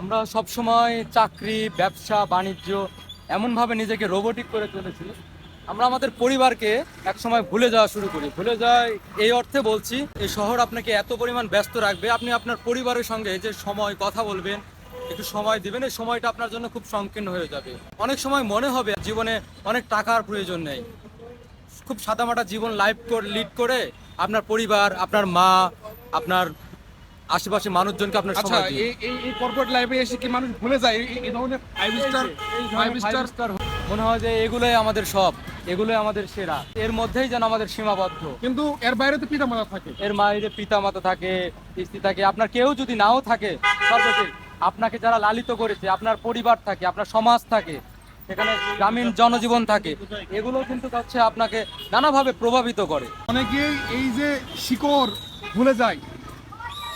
আমরা সবসময় চাকরি, ব্যবসা, বাণিজ্য এমনভাবে নিজেকে রোবোটিক করে চলেছি। আমরা আমাদের পরিবারকে একসময় ভুলে যাওয়া শুরু করি। ভুলে যাওয়াই এই অর্থে বলছি, এই শহর আপনাকে এত পরিমাণ ব্যস্ত রাখবে। আপনি আপনার পরিবারের সঙ্গে যে সময় কথা বলবেন, একটু সময় দিবেন, এই সময়টা আপনার জন্য খুব সংকীর্ণ হয়ে যাবে। অনেক সময় মনে হবে জীবনে অনেক টাকার প্রয়োজন নেই। খুব সাদামাটা জীবন লাইফ লিড করে আপনার পরিবার, আপনার মা, আপনার আশেপাশে মানুষজনকে আপনার আচ্ছা সময় দিন। এই এই এই কর্পোরেট লাইফে এসে কি মানুষ ভুলে যায়? এই- এই ধরনের ফাইভ স্টার ফাইভ স্টার মনে হয় যে এগুলোই আমাদের সব এগুলোই আমাদের সেরা। এর মধ্যেই যেন আমাদের সীমাবদ্ধ। কিন্তু এর বাইরে তো পিতা মাতা থাকে। এর মায়ের পিতা মাতা থাকে স্ত্রী থাকে আপনার কেউ যদি নাও থাকে সর্বশেষ আপনাকে যারা লালিত করেছে আপনার পরিবার থাকে আপনার সমাজ থাকে সেখানে গ্রামীণ জনজীবন থাকে এগুলো কিন্তু হচ্ছে আপনাকে নানাভাবে প্রভাবিত করে। অনেকেই এই যে শিকড় ভুলে যায়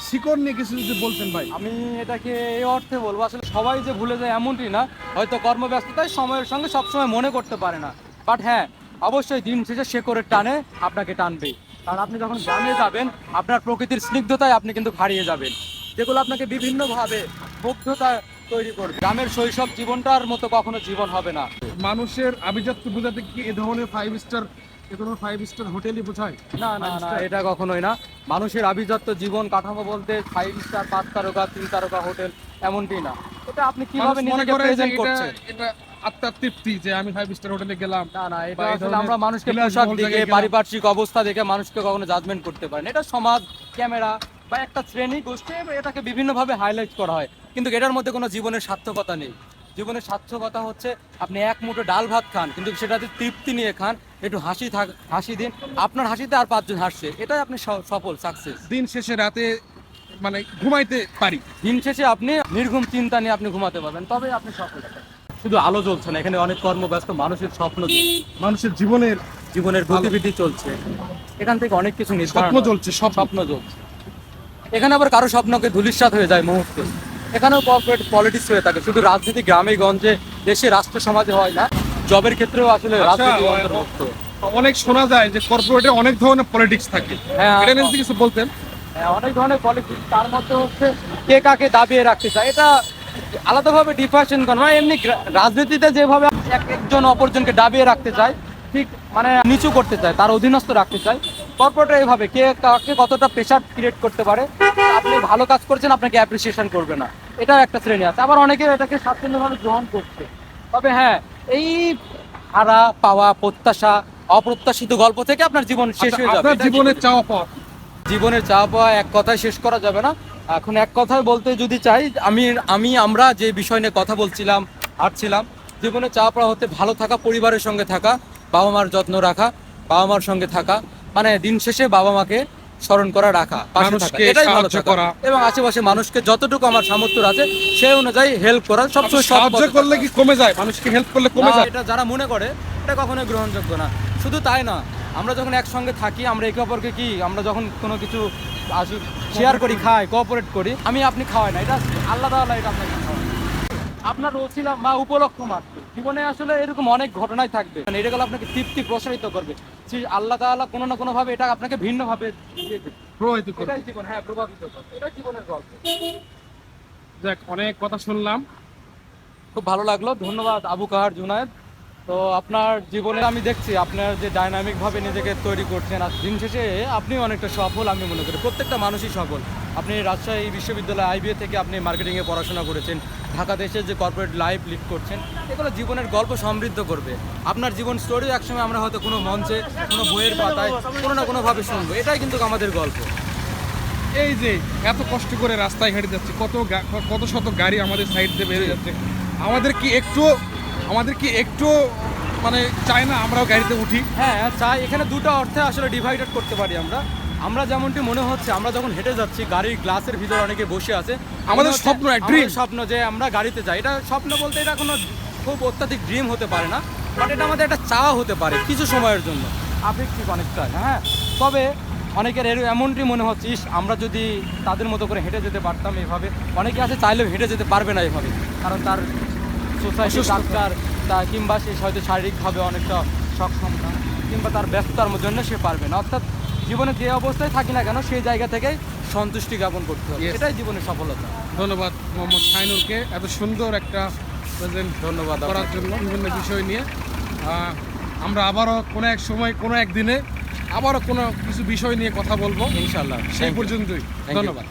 শিকড় নিয়ে কিছু যদি বলতেন ভাই। আমি এটাকে এই অর্থে বলব আসলে সবাই যে ভুলে যায় এমনটি না হয়তো কর্মব্যস্ততায় সময়ের সঙ্গে সবসময় মনে করতে পারে না। বাট হ্যাঁ অবশ্যই দিন শেষে শেকড়ের টানে আপনাকে টানবে। কারণ আপনি যখন গ্রামে যাবেন আপনার প্রকৃতির স্নিগ্ধতায় আপনি কিন্তু হারিয়ে যাবেন। যেগুলো আপনাকে বিভিন্নভাবে মুগ্ধতা তৈরি করবে। গ্রামের শৈশব জীবনটার মতো কখনো জীবন হবে না। মানুষের আভিজাত্য বোঝাতে কি এ ধরনের ফাইভ স্টার ফাইভ স্টার হোটেলই বোঝায় না না না এটা কখনোই না। মানুষের আভিজাত্য জীবন কাঠামো বলতে ফাইভ স্টার পাঁচ তারকা তিন তারকা হোটেল এমনটি না। এটা আপনি কীভাবে নিজেকে প্রেজেন্ট করছেন এটা আত্মার তৃপ্তি যে আমি ফাইভ স্টার হোটেলে গেলাম। না না এটা আসলে আমরা মানুষকে পোশাক দেখে পারিপার্শ্বিক অবস্থা দেখে মানুষকে কখনো জাজমেন্ট করতে পারেন। এটা সমাজ ক্যামেরা বা একটা শ্রেণি গোষ্ঠী এটাকে বিভিন্নভাবে হাইলাইট করা হয়। কিন্তু এটার মধ্যে কোনো জীবনের সার্থকতা নেই। জীবনের সার্থকতা হচ্ছে আপনি এক মুঠো ডাল ভাত খান কিন্তু সেটাতে তৃপ্তি নিয়ে খান একটু হাসি থাক হাসি দিন। আপনার হাসিতে আর পাঁচজন হাসছে এটাই আপনি সফল সাকসেস দিন শেষে রাতে মানে ঘুমাইতে পারি। দিন শেষে আপনি নির্ঘুম চিন্তা নিয়ে আপনি ঘুমাতে পারবেন তবে আপনি সফল শুধু আলো জ্বলছে না এখানে অনেক কর্মব্যস্ত মানুষের স্বপ্ন মানুষের জীবনের জীবনের গতিবিধি চলছে। এখান থেকে অনেক কিছু স্বপ্ন। চলছে স্বপ্ন। স্বপ্ন চলছে এখানে আবার কারও স্বপ্নকে ধুলিস্বাত হয়ে যায় মুহূর্তে। এখানেও কর্পোরেট পলিটিক্স হয়ে থাকে। শুধু রাজনীতি গ্রামে গঞ্জে দেশে রাষ্ট্র সমাজে হয় না। জবের ক্ষেত্রেও আসলে আচ্ছা, রাজনীতি অন্তর্ভুক্ত অনেক শোনা যায় যে কর্পোরেটে অনেক ধরনের পলিটিক্স থাকে। হ্যাঁ। কিছু বলতেন? হ্যাঁ, অনেক ধরনের পলিটিক্স তার মধ্যে হচ্ছে কে কাকে দাবিয়ে রাখতে চায়। এটা আলাদাভাবে ডিফারেন্স করা মানে এমনি রাজনীতিতে যেভাবে এক একজন অপরজনকে দাবিয়ে রাখতে চায় ঠিক মানে নিচু করতে চায় তার অধীনস্থ রাখতে চায়। কর্পোরেটর এইভাবে কে কাকে কতটা প্রেশার ক্রিয়েট করতে পারে আপনি ভালো কাজ করছেন আপনাকে অ্যাপ্রিসিয়েশন করবে না। এটাও একটা শ্রেণি আছে। আবার অনেকে এটাকে স্বাচ্ছন্দ্যভাবে গ্রহণ করছে। তবে হ্যাঁ এই হারা পাওয়া প্রত্যাশা অপ্রত্যাশিত গল্প থেকে আপনার জীবন শেষ আচ্ছা, হয়ে যাবে। জীবনের চাওয়া পাওয়া? জীবনের চাওয়া পাওয়া এক কথায় শেষ করা যাবে না। এখন এক কথায় বলতে যদি চাই আমি আমি আমরা যে বিষয় নিয়ে কথা বলছিলাম হাঁটছিলাম জীবনের চাওয়া পাওয়া হতে ভালো থাকা পরিবারের সঙ্গে থাকা বাবা মার যত্ন রাখা বাবা মার সঙ্গে থাকা মানে দিন শেষে বাবা মাকে স্মরণ করা রাখা পাশে থাকা এটাই ভালো করা। এবং আশেপাশে মানুষকে যতটুকু আমার সামর্থ্য আছে সেই অনুযায়ী হেল্প করা সবসময় সাহায্য করলে কি কমে যায়? মানুষকে হেল্প করলে কমে যায়? এটা যারা মনে করে এটা কখনোই গ্রহণযোগ্য না। শুধু তাই না আমরা যখন একসঙ্গে থাকি আমরা একে অপরকে কি আমরা যখন কোনো কিছু শেয়ার করি খাই কোঅপারেট করি আমি আপনি খাওয়াই না এটা আলাদা আলাদা এটা আপনাকে খাওয়াই আপনার ওসিলা মা উপলক্ষ মাত্র জীবনে আসলে এরকম অনেক ঘটনাই থাকবে। মানে এটা গেলে আপনাকে তৃপ্তি প্রসারিত করবে। আল্লাহ তাআলা কোনো না কোনো ভাবে এটা আপনাকে ভিন্ন ভাবে। প্রভাবিত করবে। এটাই জীবন হ্যাঁ প্রভাবিত করবে। এটাই জীবনের গল্প। যাক অনেক কথা শুনলাম। খুব ভালো লাগল। ধন্যবাদ আবু কাহার জুনায়েদ। তো আপনার জীবনে আমি দেখছি আপনার যে ডাইনামিক ভাবে নিজেকে তৈরি করছেন আর দিন শেষে আপনি অনেকটা সফল, আমি মনে করি। প্রত্যেকটা মানুষই সফল। আপনি রাজশাহী বিশ্ববিদ্যালয় আইবিএ থেকে আপনি মার্কেটিংয়ে পড়াশোনা করেছেন, ঢাকা দেশে যে কর্পোরেট লাইফ লিড করছেন, এগুলো জীবনের গল্প সমৃদ্ধ করবে। আপনার জীবন স্টোরি একসময় আমরা হয়তো কোনো মঞ্চে, কোনো বইয়ের পাতায়, কোনো না কোনোভাবে শুনব। এটাই কিন্তু আমাদের গল্প। এই যে এত কষ্ট করে রাস্তায় হেঁটে যাচ্ছে, কত কত শত গাড়ি আমাদের সাইড দিয়ে বেরিয়ে যাচ্ছে। আমাদের কি একটু আমাদের কি একটু মানে চাই না আমরাও গাড়িতে উঠি। হ্যাঁ চাই। এখানে দুটো অর্থে আসলে ডিভাইডেড করতে পারি আমরা। আমরা যেমনটি মনে হচ্ছে আমরা যখন হেঁটে যাচ্ছি গাড়ির গ্লাসের ভিতরে অনেকে বসে আছে আমাদের স্বপ্ন, স্বপ্ন যে আমরা গাড়িতে যাই। এটা স্বপ্ন বলতে এটা কোনো খুব অত্যাধিক ড্রিম হতে পারে না বাট এটা আমাদের একটা চাওয়া হতে পারে কিছু সময়ের জন্য। আপেক্ষিক অনেকটা হ্যাঁ। তবে অনেকের এর এমনটি মনে হচ্ছে ইস আমরা যদি তাদের মতো করে হেঁটে যেতে পারতাম এভাবে। অনেকে আছে চাইলেও হেঁটে যেতে পারবে না এভাবে কারণ তার সোসাইটি ডাক্তার তা কিংবা সে হয়তো শারীরিকভাবে অনেকটা সক্ষম না কিংবা তার ব্যস্ততার জন্য সে পারবে না। অর্থাৎ জীবনে যে অবস্থায় থাকি না কেন সেই জায়গা থেকে সন্তুষ্টি জ্ঞাপন করতে হবে। এটাই জীবনের সফলতা। ধন্যবাদ মোহাম্মদ শাইনুরকে এত সুন্দর একটা প্রেজেন্ট ধন্যবাদ করার জন্য বিভিন্ন বিষয় নিয়ে। আমরা আবারও কোনো এক সময় কোনো একদিনে আবারও কোনো কিছু বিষয় নিয়ে কথা বলব। ইনশাল্লাহ সেই পর্যন্তই. ধন্যবাদ।